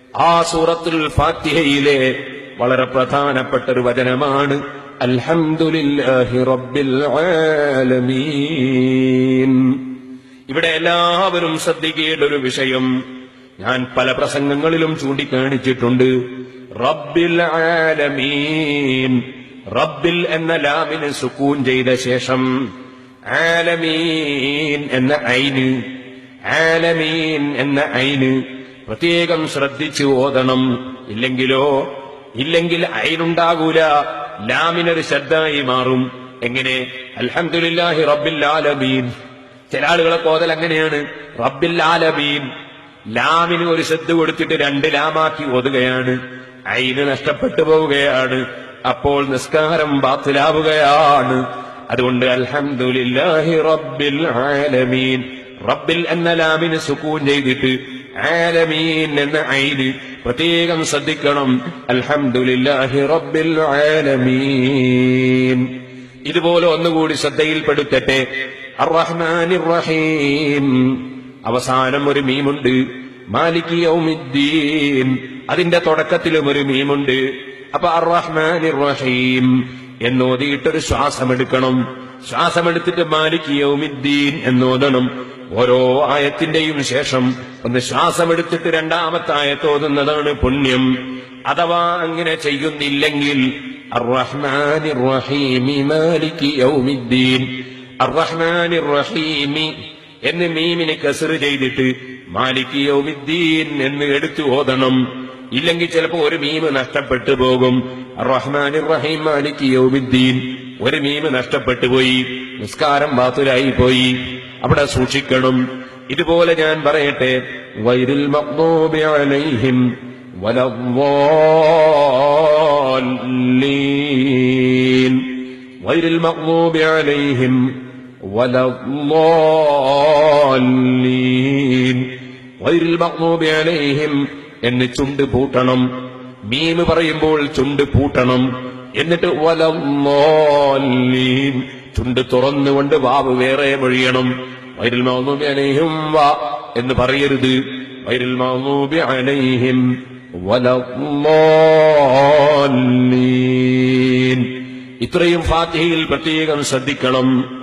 ആ സൂറത്തുൽ ഫാത്തിഹയിലെ വളരെ പ്രധാനപ്പെട്ട ഒരു വചനമാണ് അൽഹംദുലില്ലാഹി റബ്ബിൽ ആലമീൻ. ഇവിടെ എല്ലാവരും ശ്രദ്ധിക്കേണ്ട ഒരു വിഷയം ഞാൻ പല പ്രസംഗങ്ങളിലും ചൂണ്ടിക്കാണിച്ചിട്ടുണ്ട് റബ്ബിൽ ആലമീൻ. റബ്ബിൽ എന്ന ലാമിന് സുക്കൂൻ ചെയ്ത ശേഷം ആലമീൻ എന്ന ഐന് ആലമീൻ എന്ന ഐന് പ്രത്യേകം ശ്രദ്ധിച്ചു ഓതണം. ഇല്ലെങ്കിലോ ഇല്ലെങ്കിൽ അയിനുണ്ടാകൂല. ലാമിനൊരു ശബ്ദമായി മാറും. എങ്ങനെ? അൽഹംദുലില്ലാഹി റബ്ബിൽ ആലമീൻ. ചില ആളുകളെ കോതൽ അങ്ങനെയാണ്. റബ്ബിൽ ആലമീൻ. ലാമിന് ഒരു ശ്രദ്ധ കൊടുത്തിട്ട് രണ്ട് ലാമാക്കി ഓതുകയാണ്. അയിന് നഷ്ടപ്പെട്ടു പോവുകയാണ്. അപ്പോൾ നിസ്കാരം ബാത്തിലാവുകയാണ്. അതുകൊണ്ട് അൽഹംദുലില്ലാഹി റബ്ബിൽ ആലമീൻ. റബ്ബിൽ എന്ന ലാമിന് സുക്കൂൻ ചെയ്തിട്ട് ആലമീൻ എന്ന ഐന് പ്രത്യേകം ശ്രദ്ധിക്കണം. അൽഹംദുലില്ലാഹി റബ്ബിൽ ആലമീൻ. ഇതുപോലെ ഒന്നുകൂടി ശ്രദ്ധയിൽപ്പെടുത്തട്ടെ. അർറഹ്മാനിർ റഹീം അവസാനം ഒരു മീമുണ്ട്. മാലിക് യൗമിദ്ദീൻ. അതിന്റെ തുടക്കത്തിലും ഒരു മീമുണ്ട്. അപ്പൊ അർറഹ്മാനിർ റഹീം എന്നോതിയിട്ടൊരു ശ്വാസമെടുക്കണം. ശ്വാസമെടുത്തിട്ട് മാലിക് യൗമിദ്ദീൻ എന്നോദണം ഓരോ ആയത്തിന്റെയും ശേഷം ഒന്ന് ശ്വാസമെടുത്തിട്ട് രണ്ടാമത്തെ ആയത്ത് ഓതുന്നതാണ് പുണ്യം. അഥവാ അങ്ങനെ ചെയ്യുന്നില്ലെങ്കിൽ റഹീമി യൗമിദ്ദീൻ. റഹീമി എന്ന് മീമിന് കസറ് ചെയ്തിട്ട് മാലിക് യൗമിദ്ദീൻ എന്ന് എടുത്തു ഓതണം. ഇല്ലെങ്കിൽ ചിലപ്പോ ഒരു മീമ് നഷ്ടപ്പെട്ടു പോകും. റഹ്മാനിർ റഹീം മാലിക് യൗമിദ്ദീൻ. ഒരു മീമ് നഷ്ടപ്പെട്ടു പോയി. നിസ്കാരം ബാത്തുലായി പോയി. അവിടെ സൂക്ഷിക്കണം. ഇതുപോലെ ഞാൻ പറയട്ടെ. വൈരിൽ അലൈഹിം വൈരിൽ അലൈഹിം വൈരിൽ അലൈഹിം എന്ന് ചുണ്ട് പൂട്ടണം. മീമ് പറയുമ്പോൾ ചുണ്ട് പൂട്ടണം. എന്നിട്ട് വലദ്ദാല്ലീൻ ചുണ്ട് തുറന്നുകൊണ്ട് വാവ് വേറെ മൊഴിയണം വൈരൽ മൗനൂബി അലൈഹിം വാ എന്ന് പറയരുത്. വൈരൽ മൗനൂബി വലീൻ ഇത്രയും ഫാത്തിഹയിൽ പ്രത്യേകം ശ്രദ്ധിക്കണം.